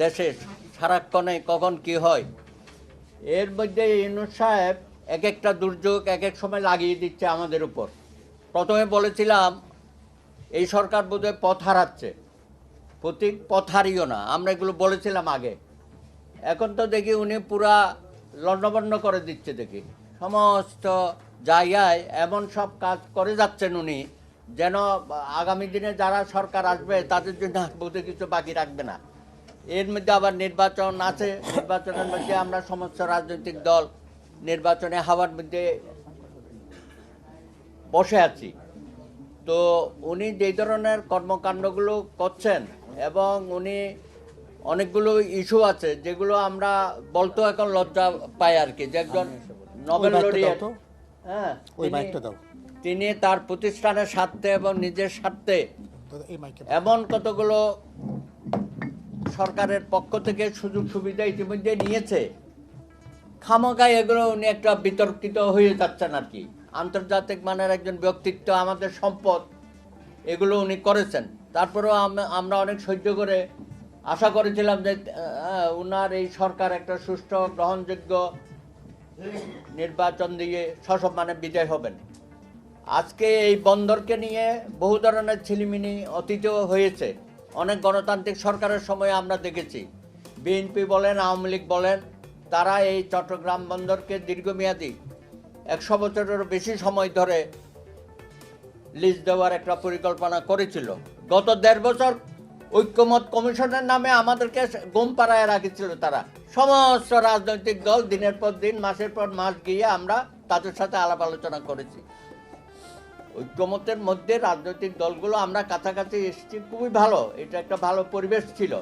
দেশে সারাক্ষণে কখন কি হয়? এর মধ্যে ইউনুস সাহেব এক একটা দুর্যোগ এক এক সময় লাগিয়ে দিচ্ছে আমাদের উপর। প্রথমে বলেছিলাম, এই সরকার বোধহয় পথ হারাচ্ছে। প্রতীক পথ হারিও না, আমরা এগুলো বলেছিলাম আগে। এখন তো দেখি উনি পুরা লণ্ডভণ্ড করে দিচ্ছে দেখি। সমস্ত জায়গায় এমন সব কাজ করে যাচ্ছেন উনি, যেন আগামী দিনে যারা সরকার আসবে তাদের জন্য বোধহয় কিছু বাকি রাখবে না। এর মধ্যে আবার নির্বাচন আছে। নির্বাচনের মধ্যে আমরা সমস্ত রাজনৈতিক দল নির্বাচনে হাওয়ার মধ্যে বসে আছি। তো উনি যেই ধরনের কর্মকাণ্ডগুলো করছেন এবং উনি অনেকগুলো ইস্যু আছে যেগুলো আমরা বলতো এখন লজ্জা পাই আর কি। যে একজন নোবেল লরিয়েট হ্যাঁ তিনি- তার প্রতিষ্ঠানের স্বার্থে এবং নিজের স্বার্থে এমন কতগুলো সরকারের পক্ষ থেকে সুযোগ সুবিধা ইতিমধ্যে নিয়েছে। খামোকায় এগুলো উনি একটা বিতর্কিত হয়ে যাচ্ছেন আর কি। আন্তর্জাতিক মানের একজন ব্যক্তিত্ব আমাদের সম্পদ, এগুলো উনি করেছেন। তারপরেও আম- আমরা অনেক সহ্য করে আশা করেছিলাম যে উনার এই সরকার একটা সুষ্ঠু, গ্রহণযোগ্য নির্বাচন দিয়ে সসম্মানে বিজয় হবেন। আজকে এই বন্দরকে নিয়ে বহু ধরনের ছিলিমিনি অতীতেও হয়েছে। অনেক গণতান্ত্রিক সরকারের সময় আমরা দেখেছি। বিএনপি বলেন, আওয়ামী লীগ বলেন, তারা এই চট্টগ্রাম বন্দরকে দীর্ঘমেয়াদী একশো বছরের বেশি সময় ধরে লিজ দেওয়ার একটা পরিকল্পনা করেছিল। গত দেড় বছর ঐক্যমত কমিশনের নামে আমাদেরকে গোম পাড়ায় রাখেছিল তারা। সমস্ত রাজনৈতিক দল দিনের পর দিন, মাসের পর মাস গিয়ে আমরা তাদের সাথে আলাপ আলোচনা করেছি। ঐক্যমতের মধ্যে রাজনৈতিক দলগুলো আমরা কাছাকাছি এসেছি খুবই ভালো। এটা একটা ভালো পরিবেশ ছিল।